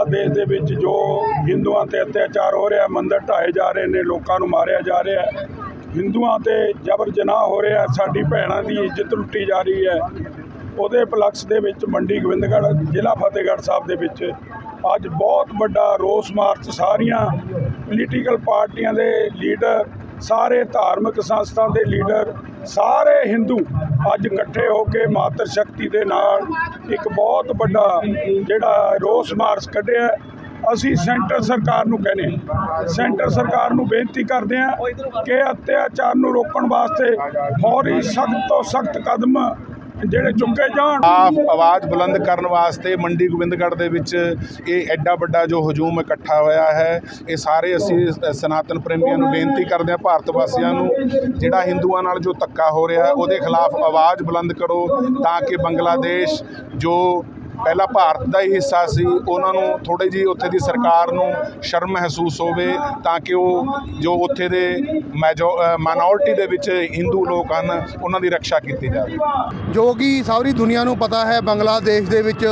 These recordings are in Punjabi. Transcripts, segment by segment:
ਬੰਗਲਾਦੇਸ਼ ਦੇ ਵਿੱਚ ਜੋ ਹਿੰਦੂਆਂ ਤੇ ਅਤਿਆਚਾਰ ਹੋ ਰਿਹਾ, ਮੰਦਰ ਢਾਏ ਜਾ ਰਹੇ ਨੇ, ਲੋਕਾਂ ਨੂੰ ਮਾਰਿਆ ਜਾ ਰਿਹਾ ਹੈ। ਹਿੰਦੂਆਂ ਤੇ ਜਬਰ ਜਨਾਹ ਹੋ ਰਿਹਾ ਸਾਡੀ ਭੈਣਾਂ ਦੀ ਇੱਜ਼ਤ ਲੁੱਟੀ ਜਾ ਰਹੀ ਹੈ। ਉਹਦੇ ਪਲਕਸ ਦੇ ਵਿੱਚ ਮੰਡੀ ਗੋਬਿੰਦਗੜ੍ਹ, ਜ਼ਿਲ੍ਹਾ ਫਤਿਹਗੜ੍ਹ ਸਾਹਿਬ ਦੇ ਵਿੱਚ ਅੱਜ ਬਹੁਤ ਵੱਡਾ ਰੋਸ ਮਾਰਚ, ਸਾਰੀਆਂ ਪੋਲੀਟੀਕਲ ਪਾਰਟੀਆਂ ਦੇ ਲੀਡਰ ਸਾਰੇ ਧਾਰਮਿਕ ਸੰਸਥਾ ਦੇ ਲੀਡਰ ਸਾਰੇ ਹਿੰਦੂ ਅੱਜ ਇਕੱਠੇ ਹੋ ਕੇ ਮਾਤਰ ਸ਼ਕਤੀ ਦੇ ਨਾਲ ਇੱਕ ਬਹੁਤ ਵੱਡਾ ਜਿਹੜਾ ਰੋਸ ਮਾਰਚ ਕੱਢਿਆ ਅਸੀਂ ਸੈਂਟਰ ਸਰਕਾਰ ਨੂੰ ਕਹਿੰਦੇ ਹਾਂ। ਸੈਂਟਰ ਸਰਕਾਰ ਨੂੰ ਬੇਨਤੀ ਕਰਦੇ ਹਾਂ ਕਿ ਅਤਿਆਚਾਰ ਨੂੰ ਰੋਕਣ ਵਾਸਤੇ ਫੌਰੀ ਸਖਤ ਤੋਂ ਸਖਤ ਕਦਮ ਜਿਹੜੇ ਚੁੱਕੇ ਜਾਣ। ਆਪ ਆਵਾਜ਼ ਬੁਲੰਦ ਕਰਨ ਵਾਸਤੇ ਮੰਡੀ ਗੋਬਿੰਦਗੜ੍ਹ ਦੇ ਵਿੱਚ ਇਹ ਐਡਾ ਵੱਡਾ ਜੋ ਹਜੂਮ ਇਕੱਠਾ ਹੋਇਆ ਹੈ, ਇਹ ਸਾਰੇ ਅਸੀਂ ਸਨਾਤਨ ਪ੍ਰੇਮੀਆਂ ਨੂੰ ਬੇਨਤੀ ਕਰਦੇ ਹਾਂ, ਭਾਰਤ ਵਾਸੀਆਂ ਨੂੰ, ਜਿਹੜਾ ਹਿੰਦੂਆਂ ਨਾਲ ਜੋ ਧੱਕਾ ਹੋ ਰਿਹਾ, ਉਹਦੇ ਖਿਲਾਫ ਆਵਾਜ਼ ਬੁਲੰਦ ਕਰੋ ਤਾਂ ਕਿ ਬੰਗਲਾਦੇਸ਼ ਜੋ ਪਹਿਲਾਂ ਭਾਰਤ ਦਾ ਹੀ ਹਿੱਸਾ ਸੀ। ਉਹਨਾਂ ਨੂੰ ਥੋੜੀ ਜੀ ਉੱਥੇ ਦੀ ਸਰਕਾਰ ਨੂੰ ਸ਼ਰਮ ਮਹਿਸੂਸ ਹੋਵੇ ਤਾਂ ਕਿ ਉਹ ਜੋ ਉੱਥੇ ਦੇ ਮੈਜੋ ਮਾਈਨੋਰਿਟੀ ਦੇ ਵਿੱਚ ਹਿੰਦੂ ਲੋਕ ਹਨ, ਉਹਨਾਂ ਦੀ ਰੱਖਿਆ ਕੀਤੀ ਜਾਵੇ। ਜੋ ਕਿ ਸਾਰੀ ਦੁਨੀਆ ਨੂੰ ਪਤਾ ਹੈ, ਬੰਗਲਾਦੇਸ਼ ਦੇ ਵਿੱਚ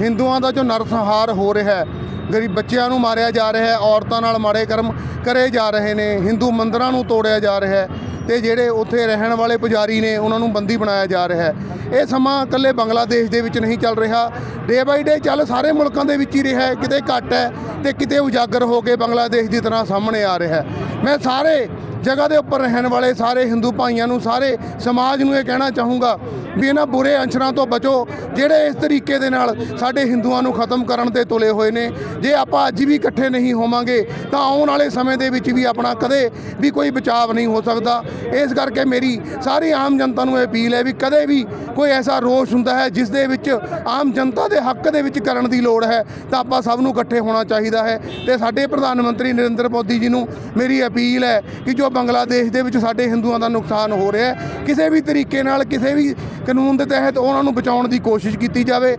ਹਿੰਦੂਆਂ ਦਾ ਜੋ ਨਰਸੰਹਾਰ ਹੋ ਰਿਹਾ ਹੈ, ਗਰੀਬ ਬੱਚਿਆਂ ਨੂੰ ਮਾਰਿਆ ਜਾ ਰਿਹਾ ਹੈ, ਔਰਤਾਂ ਨਾਲ ਮਾੜੇ ਕਰਮ ਕਰੇ ਜਾ ਰਹੇ ਨੇ, ਹਿੰਦੂ ਮੰਦਰਾਂ ਨੂੰ ਤੋੜਿਆ ਜਾ ਰਿਹਾ ਹੈ ਤੇ ਜਿਹੜੇ ਉੱਥੇ ਰਹਿਣ ਵਾਲੇ ਪੁਜਾਰੀ ਨੇ, ਉਹਨਾਂ ਨੂੰ ਬੰਦੀ ਬਣਾਇਆ ਜਾ ਰਿਹਾ ਹੈ। ਇਹ ਸਮਾਂ ਇਕੱਲੇ ਬੰਗਲਾਦੇਸ਼ ਦੇ ਵਿੱਚ ਨਹੀਂ ਚੱਲ ਰਿਹਾ। ਡੇ ਬਾਈ ਡੇ ਚੱਲ ਸਾਰੇ ਮੁਲਕਾਂ ਦੇ ਵਿੱਚ ਹੀ ਰਿਹਾ ਹੈ। ਕਿਤੇ ਘੱਟ ਹੈ ਤੇ ਕਿਤੇ ਉਜਾਗਰ ਹੋ ਕੇ ਬੰਗਲਾਦੇਸ਼ ਦੀ ਤਰ੍ਹਾਂ ਸਾਹਮਣੇ ਆ ਰਿਹਾ ਮੈਂ ਸਾਰੇ ਜਗ੍ਹਾ ਦੇ ਉੱਪਰ ਰਹਿਣ ਵਾਲੇ ਸਾਰੇ ਹਿੰਦੂ ਭਾਈਆਂ ਨੂੰ, ਸਾਰੇ ਸਮਾਜ ਨੂੰ ਇਹ ਕਹਿਣਾ ਚਾਹੂੰਗਾ ਵੀ ਇਹਨਾਂ ਬੁਰੇ ਅੰਸ਼ਰਾਂ ਤੋਂ ਬਚੋ, ਜਿਹੜੇ ਇਸ ਤਰੀਕੇ ਦੇ ਨਾਲ ਸਾਡੇ ਹਿੰਦੂਆਂ ਨੂੰ ਖਤਮ ਕਰਨ ਤੇ ਤੁਲੇ ਹੋਏ ਨੇ। ਜੇ ਆਪਾਂ ਅੱਜ ਵੀ ਇਕੱਠੇ ਨਹੀਂ ਹੋਵਾਂਗੇ, ਤਾਂ ਆਉਣ ਵਾਲੇ ਸਮੇਂ ਦੇ ਵਿੱਚ ਵੀ ਆਪਣਾ ਕਦੇ ਵੀ ਕੋਈ ਬਚਾਅ ਨਹੀਂ ਹੋ ਸਕਦਾ। ਇਸ ਕਰਕੇ ਮੇਰੀ ਸਾਰੀ ਆਮ ਜਨਤਾ ਨੂੰ ਇਹ ਅਪੀਲ ਹੈ ਵੀ ਕਦੇ ਵੀ ਕੋਈ ਐਸਾ ਰੋਸ਼ ਹੁੰਦਾ ਹੈ, ਜਿਸ ਦੇ ਵਿੱਚ ਆਮ ਜਨਤਾ ਦੇ ਹੱਕ ਦੇ ਵਿੱਚ ਕਰਨ ਦੀ ਲੋੜ ਹੈ, ਤਾਂ ਆਪਾਂ ਸਭ ਨੂੰ ਇਕੱਠੇ ਹੋਣਾ ਚਾਹੀਦਾ ਹੈ। ਤੇ ਸਾਡੇ ਪ੍ਰਧਾਨ ਮੰਤਰੀ ਨਰਿੰਦਰ ਮੋਦੀ ਜੀ ਨੂੰ ਮੇਰੀ ਅਪੀਲ ਹੈ ਕਿ ਜੋ ਬੰਗਲਾਦੇਸ਼ ਦੇ ਵਿੱਚ ਸਾਡੇ ਹਿੰਦੂਆਂ ਦਾ ਨੁਕਸਾਨ ਹੋ ਰਿਹਾ ਹੈ, ਕਿਸੇ ਵੀ ਤਰੀਕੇ ਨਾਲ, ਕਿਸੇ ਵੀ ਕਾਨੂੰਨ ਦੇ ਤਹਿਤ ਉਹਨਾਂ ਨੂੰ ਬਚਾਉਣ ਦੀ ਕੋਸ਼ਿਸ਼ ਕੀਤੀ ਜਾਵੇ।